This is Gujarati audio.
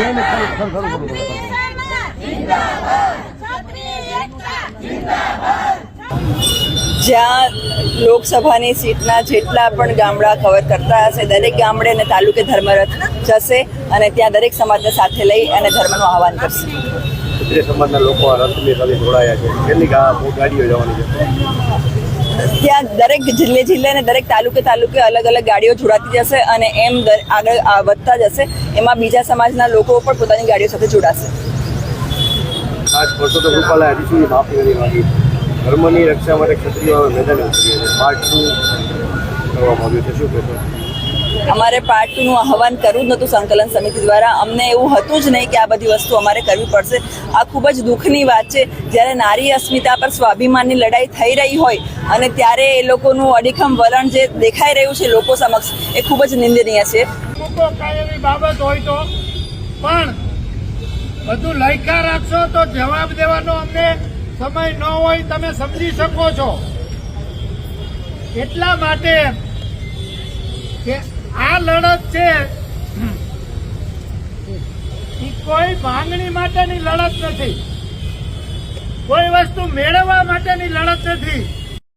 ખરું ખરું ખરું. જ્યાં લોકસભાની સીટના જેટલા પણ ગામડા કવર કરતા હશે દરેક ગામડે અને તાલુકે ધર્મરથ જશે અને ત્યાં દરેક સમાજને સાથે લઈ અને ધર્મનું આહવાન કરશે ક્ષત્રિય સમાજના લોકો આ રથની સાથે જોડાયા છે કેટલી ગાડીઓ જવાની છે ત્યાં દરેક જિલ્લે જિલ્લે અને દરેક તાલુકે તાલુકે અલગ અલગ ગાડીઓ જોડાતી જશે અને એમ આગળ વધતા જશે. એમાં બીજા સમાજના લોકો પણ પોતાની ગાડીઓ સાથે જોડાશે. ધર્મની રક્ષા માટે ક્ષત્રિયો મેદાન કરવામાં આવ્યું છે? શું કહેશો? અમારે પાર્ટ ટુનું આહવાન કરવું જ નહોતું સંકલન સમિતિ દ્વારા. અમને એવું હતું જ નહીં કે આ બધી વસ્તુ અમારે કરવી પડશે. આ ખૂબ જ દુઃખની વાત છે. જ્યારે નારી અસ્મિતા પર સ્વાભિમાનની લડાઈ થઈ રહી હોય અને ત્યારે એ લોકોનું અડીખમ વલણ જે દેખાઈ રહ્યું છે લોકો સમક્ષ, એ ખૂબ જ નિંદનીય છે. કાંઈ બાબત હોય તો, પણ બધું લયકા રાખશો તો જવાબ દેવાનો અમને સમય ન હોય, તમે સમજી શકો છો. એટલા માટે કે આ લડત છે. એ કોઈ માંગણી માટેની લડત નથી. કોઈ વસ્તુ મેળવવા માટેની લડત નથી.